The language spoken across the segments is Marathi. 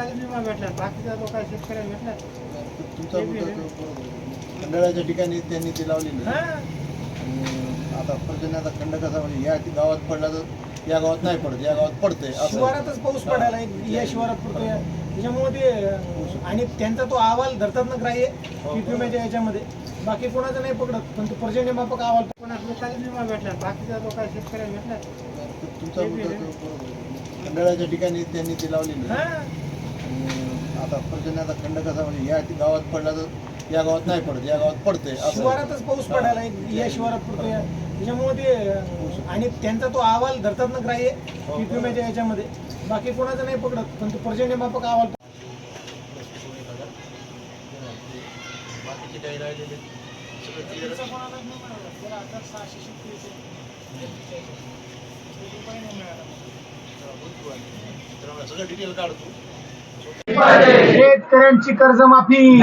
लोकांना विमा भेटला बाकीच्या लोकांना शेतकऱ्याला भेटला तुमचा मुद्दा तो बरोबर आहे. खंडाळ्याच्या ठिकाणी त्यांनी ते लावलेली आहे. हा आणि आता पर्जन्याचा खंड कसा म्हणजे या गावात पडला तर या गावात नाही पडत या गावात पडतंय असं शिवारातच पाऊस पडायला एक या शिवारात पडतो या त्याच्यामुळे ते अं, आणि त्यांचा तो अहवाल धरतात ना ग्राह्य पीक विम्याच्या याच्यामध्ये बाकी कोणाचं नाही पकडत पण तो पर्जन्यमापक अहवाल कोणा लोकांना विमा भेटला बाकीच्या लोकांना शेतकऱ्याला भेटला तुमचा मुद्दा तो बरोबर आहे. खंडाळ्याच्या ठिकाणी त्यांनी ते लावलेली आहे. हा आता पर्जन्याचा खंड कसा म्हणजे या गावात पडला तर या गावात नाही पडत या गावात पडतंय असं. शिवारातच पाऊस पडायला एक या शिवारात पडतो या त्याच्यामुळे ते आणि त्यांचा तो अहवाल धरतात ना ग्राह्य पीक विम्याच्या याच्यामध्ये. बाकी कोणाचं नाही पकडत पण तो पर्जन्यमापक अहवाल बाकीचे काही राहिलेले सगळं डिटेल काढतो. शेतकऱ्यांची कर्जमाफी.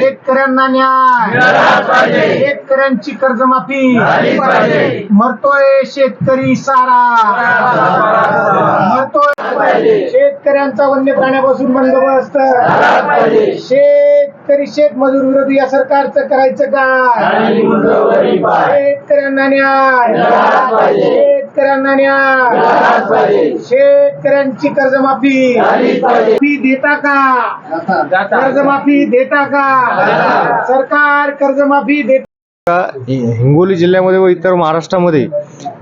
शेतकऱ्यांना न्याय. शेतकऱ्यांची कर्जमाफी. मरतोय शेतकरी सारा. मरतोय शेतकऱ्यांचा वन्य प्राण्यापासून बंदोबस्त. शेतकरी शेतमजूर विरोधी या सरकारचं करायचं काय शेतकऱ्यांना न्याय. शेतकऱ्यांना न्या. शेतकऱ्यांची कर्जमाफी. फी देता का? कर्जमाफी देता का? सरकार कर्जमाफी देत हिंगोली जिल्ह्यामध्ये व इतर महाराष्ट्रामध्ये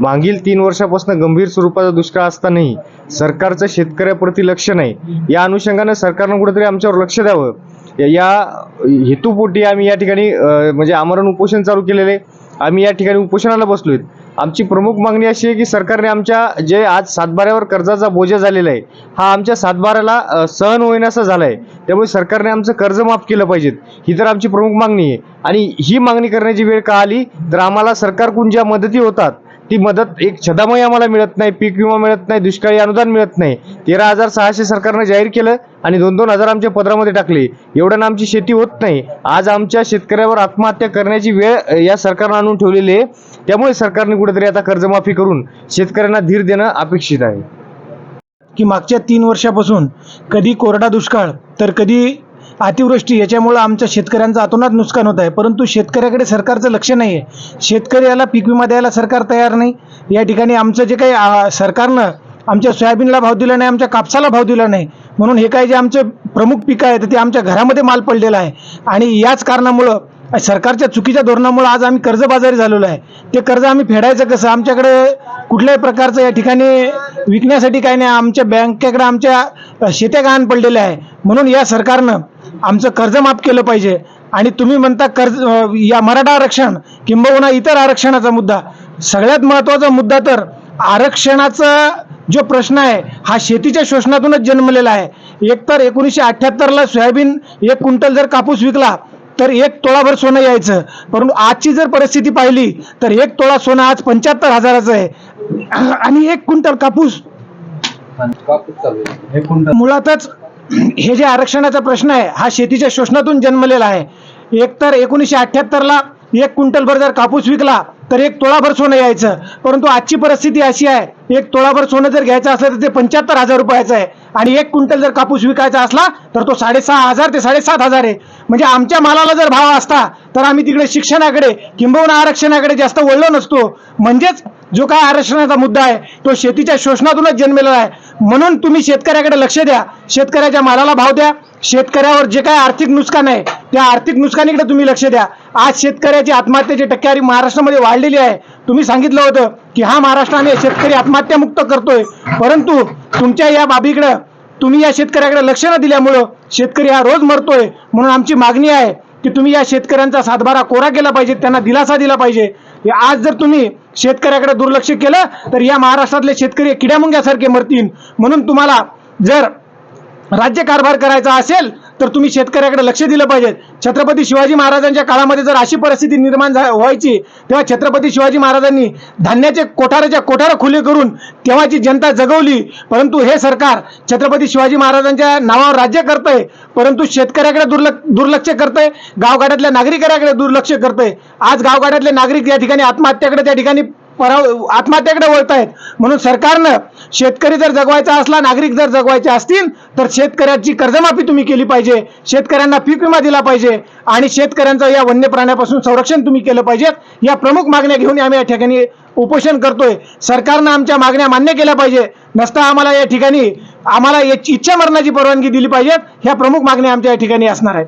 मागील तीन वर्षापासून गंभीर स्वरूपाचा दुष्काळ असतानाही सरकारचं शेतकऱ्याप्रती लक्ष नाही. या अनुषंगानं सरकारनं कुठेतरी आमच्यावर लक्ष द्यावं. या- हेतूपोटी आम्ही या ठिकाणी म्हणजे आमरण उपोषण चालू केलेले आम्ही या ठिकाणी उपोषणाला बसलोय. आमची प्रमुख मागणी अशी आहे की सरकारने आमच्या जे आज सातबाऱ्यावर कर्जाचा बोजा झालेला आहे हा आमच्या सातबाऱ्याला सहन होईनासा झाला आहे त्यामुळे सरकारने आमचं कर्ज माफ केलं पाहिजेत. ही तर आमची प्रमुख मागणी आहे. आणि ही मागणी करण्याची वेळ का आली? तर आम्हाला सरकारकडून ज्या मदती होतात ती मदत एक छदामय आम्हाला मिळत नाही पीक विमा मिळत नाही दुष्काळी अनुदान मिळत नाही. तेरा हजार सहाशे सरकारनं जाहीर केलं आणि दोन दोन हजार आमच्या पदरामध्ये टाकले. एवढ्यानं आमची शेती होत नाही. आज आमच्या शेतकऱ्यावर आत्महत्या करण्याची वेळ या सरकारनं आणून ठेवलेली आहे. त्यामुळे सरकारने कुठेतरी आता कर्जमाफी करून शेतकऱ्यांना धीर देणं अपेक्षित आहे. की मागच्या तीन वर्षापासून कधी कोरडा दुष्काळ तर कधी अतिवृष्टी याच्यामुळं आमच्या शेतकऱ्यांचं अतोनात नुकसान होत आहे. परंतु शेतकऱ्याकडे सरकारचं लक्ष नाही आहे शेतकऱ्याला पीक विमा द्यायला सरकार तयार नाही. या ठिकाणी आमचं जे काही सरकारनं आमच्या सोयाबीनला भाव दिला नाही आमच्या कापसाला भाव दिला नाही. म्हणून हे काय जे आमचे प्रमुख पिकं आहेत ते आमच्या घरामध्ये माल पडलेला आहे. आणि याच कारणामुळं सरकारच्या चुकीच्या धोरणामुळं आज आम्ही कर्जबाजारी झालेलो आहे. ते कर्ज आम्ही फेडायचं कसं? आमच्याकडे कुठल्याही प्रकारचं या ठिकाणी विकण्यासाठी काही नाही. आमच्या बँकेकडे आमच्या शेत्या गहाण पडलेल्या आहे. म्हणून या सरकारनं आमचं कर्ज माफ केलं पाहिजे. आणि तुम्ही म्हणता कर्ज या मराठा आरक्षण किंबहुना इतर आरक्षणाचा मुद्दा. सगळ्यात महत्त्वाचा मुद्दा तर आरक्षणाचा जो प्रश्न आहे हा शेतीच्या शोषणातूनच जन्मलेला आहे. एकतर एकोणीसशे अठ्ठ्याहत्तरला सोयाबीन एक क्विंटल जर कापूस विकला तर एक तोळाभर सोनं यायचं. परंतु आजची जर परिस्थिती पाहिली तर एक तोळा सोनं आज पंच्याहत्तर हजाराचं आहे. आणि एक क्विंटल कापूस. मुळातच हे जे आरक्षणाचा प्रश्न आहे हा शेतीच्या शोषणातून जन्मलेला आहे. एकतर एकोणीसशे अठ्ठ्याहत्तरला एक क्विंटलभर जर कापूस विकला तर एक तोळाभर सोनं यायचं. परंतु आजची परिस्थिती अशी आहे एक तोळाभर सोनं जर घ्यायचं असलं तर ते पंच्याहत्तर हजार रुपयाचं आहे. आणि एक क्विंटल जर कापूस विकायचा असला तर तो साडेसहा हजार ते साडेसात हजार आहे. म्हणजे आमच्या मालाला जर भाव असता तर आम्ही तिकडे शिक्षणाकडे किंबहुना आरक्षणाकडे जास्त वळलो नसतो. म्हणजेच जो काय आरक्षणाचा मुद्दा आहे तो शेतीच्या शोषणातूनच जन्मलेला आहे. म्हणून तुम्ही शेतकऱ्याकडे लक्ष द्या. शेतकऱ्याच्या मालाला भाव द्या. शेतकऱ्यावर जे काय आर्थिक नुकसान आहे त्या आर्थिक नुकसानीकडे तुम्ही लक्ष द्या. आज शेतकऱ्याची आत्महत्याची टक्केवारी महाराष्ट्रामध्ये वाढलेली आहे. तुम्ही सांगितलं होतं की हा महाराष्ट्राने शेतकरी आत्महत्यामुक्त करतोय. परंतु तुमच्या या बाबीकडं तुम्ही या शेतकऱ्याकडे लक्ष न दिल्यामुळं शेतकरी हा रोज मरतोय म्हणून आमची मागणी आहे की तुम्ही या शेतकऱ्यांचा सातबारा कोरा केला पाहिजे त्यांना दिलासा दिला पाहिजे. आज जर तुम्ही शेतकऱ्याकडे दुर्लक्ष केलं तर या महाराष्ट्रातले शेतकरी किड्यामुंग्यासारखे मरतील. म्हणून तुम्हाला जर राज्य कारभार करायचा असेल तर तुम्ही शेतकऱ्याकडे लक्ष दिलं पाहिजे. छत्रपती शिवाजी महाराजांच्या काळामध्ये जर अशी परिस्थिती निर्माण झा- व्हायची तेव्हा छत्रपती शिवाजी महाराजांनी धान्याचे कोठाराच्या कोठार खुले करून तेव्हाची जनता जगवली. परंतु हे सरकार छत्रपती शिवाजी महाराजांच्या नावावर राज्य करतंय परंतु शेतकऱ्याकडे दुर्लक्ष दुर्लक्ष करतंय गावगाड्यातल्या नागरिकांकडे दुर्लक्ष करतंय. आज गावगाड्यातले नागरिक या ठिकाणी आत्महत्याकडे त्या ठिकाणी पराव आत्महत्याकडे वळत आहेत म्हणून सरकारनं शेतकरी जर जगवायचा असला नागरिक जर जगवायचे असतील तर शेतकऱ्याची कर्जमाफी तुम्ही केली पाहिजे. शेतकऱ्यांना पीक विमा दिला पाहिजे. आणि शेतकऱ्यांचं या वन्य प्राण्यापासून संरक्षण तुम्ही केलं पाहिजे. या प्रमुख मागण्या घेऊन आम्ही या ठिकाणी उपोषण करतोय. सरकारनं आमच्या मागण्या मान्य केल्या पाहिजे. नसता आम्हाला या ठिकाणी आम्हाला याची इच्छा मरणाची परवानगी दिली पाहिजे. ह्या प्रमुख मागण्या आमच्या या ठिकाणी असणार आहेत.